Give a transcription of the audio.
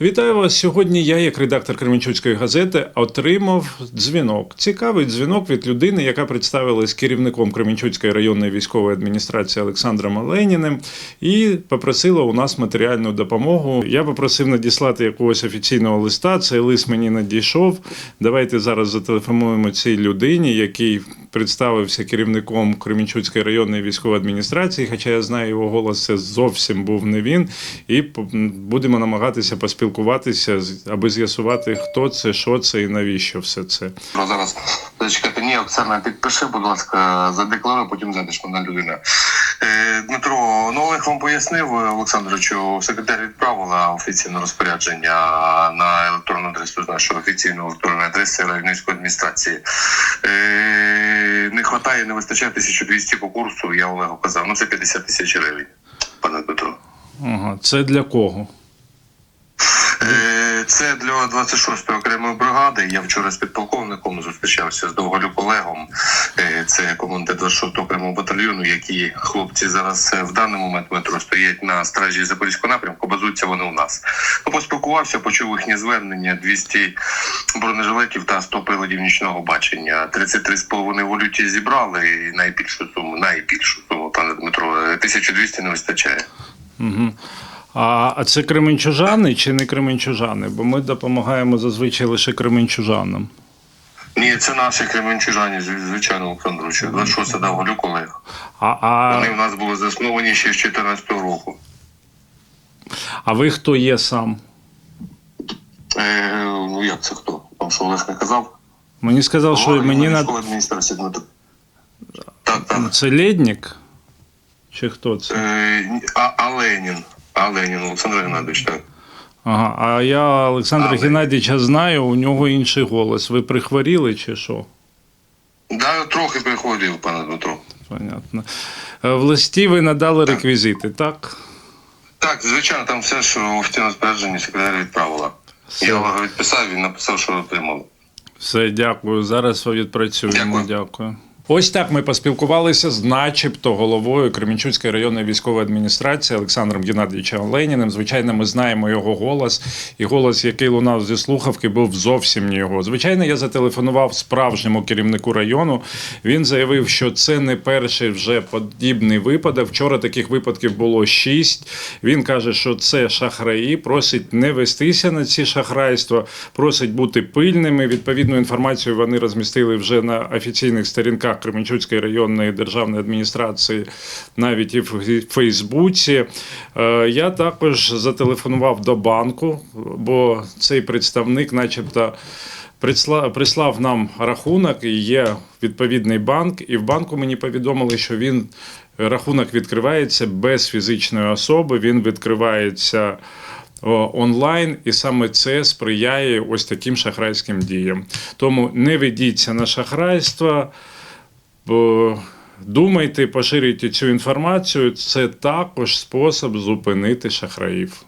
Вітаю вас. Сьогодні я, як редактор Кременчуцької газети, отримав дзвінок. Цікавий дзвінок від людини, яка представилась керівником Кременчуцької районної військової адміністрації Олександром Оленіним і попросила у нас матеріальну допомогу. Я попросив надіслати якогось офіційного листа. Цей лист мені надійшов. Давайте зараз зателефонуємо цій людині, який представився керівником Кремінчуцької районної військової адміністрації. Хоча я знаю його голос, це зовсім був не він. І будемо намагатися поспілкуватися, аби з'ясувати, хто це, що це і навіщо все це. Ну, зараз зачекайте, ні, Оксана, підпиши, будь ласка, задекларуй, потім зайдеш мене людина. Е, Дмитро, ну Олег вам пояснив, е, Олександровичу, секретар відправила офіційне розпорядження на електронну адресу з нашої офіційної електронної адреси районницької адміністрації. Е, не вистачає, не вистачає 1200 по курсу, я Олегу казав, ну це 50 тисяч гривень, пане Дмитро. Ага, це для кого? Це для 26-ї окремої бригади. Я вчора з підполковником зустрічався з Довголюк Олегом. Е, Це командир 26-го окремого батальйону, які хлопці зараз е, в даний момент метро стоять на стражі Запорізького напрямку. Базуються вони у нас. Ну, поспілкувався, почув їхнє звернення: 200 бронежилетів та 100 приладів нічного бачення. 33,5 в валюті зібрали. І найбільшу суму, найбільшу суму, пане Дмитро, е, 1200 не вистачає. Угу. А це кременчужани чи не кременчужани? Бо ми допомагаємо зазвичай лише кременчужанам. Ні, це наші кременчужані, звичайно, Олександровичу. 26 дав Голюк Олег. А, а, Вони в нас були засновані ще з 14 року. а ви хто є сам? Е, ну як це хто? Вам що Олег не казав? Мені сказав, що мені на адміністрації Дмитро. Так, так. це лєднік? Чи хто це? Е, а, а Ленін. А Ленін, Олександр Геннадійович, так. Ага, а я Олександра Але- Геннадійовича знаю, у нього інший голос. Ви прихворіли чи що? Да, трохи приходив, пане Дмитро. Понятно. Е, В листі ви надали реквізити, так? Так, звичайно, там все, що офіційне спорядження секретаря відправила. Все. Я Олега відписав, він написав, що отримав. Все, дякую. Зараз відпрацюємо. Дякую. Дякую. Ось так ми поспілкувалися з начебто головою Кременчуцької районної військової адміністрації Олександром Геннадійовичем Леніним. Звичайно, ми знаємо його голос, і голос, який лунав зі слухавки, був зовсім не його. Звичайно, я зателефонував справжньому керівнику району. Він заявив, що це не перший вже подібний випадок. Вчора таких випадків було шість. Він каже, що це шахраї, просить не вестися на ці шахрайства, просить бути пильними. Відповідну інформацію вони розмістили вже на офіційних сторінках Кременчуцької районної державної адміністрації, навіть і в Фейсбуці. Е, Я також зателефонував до банку, бо цей представник, начебто. Прислав нам рахунок, і є відповідний банк, і в банку мені повідомили, що він рахунок відкривається без фізичної особи, він відкривається онлайн, і саме це сприяє ось таким шахрайським діям. Тому не ведіться на шахрайство. Думайте, поширюйте цю інформацію. Це також спосіб зупинити шахраїв.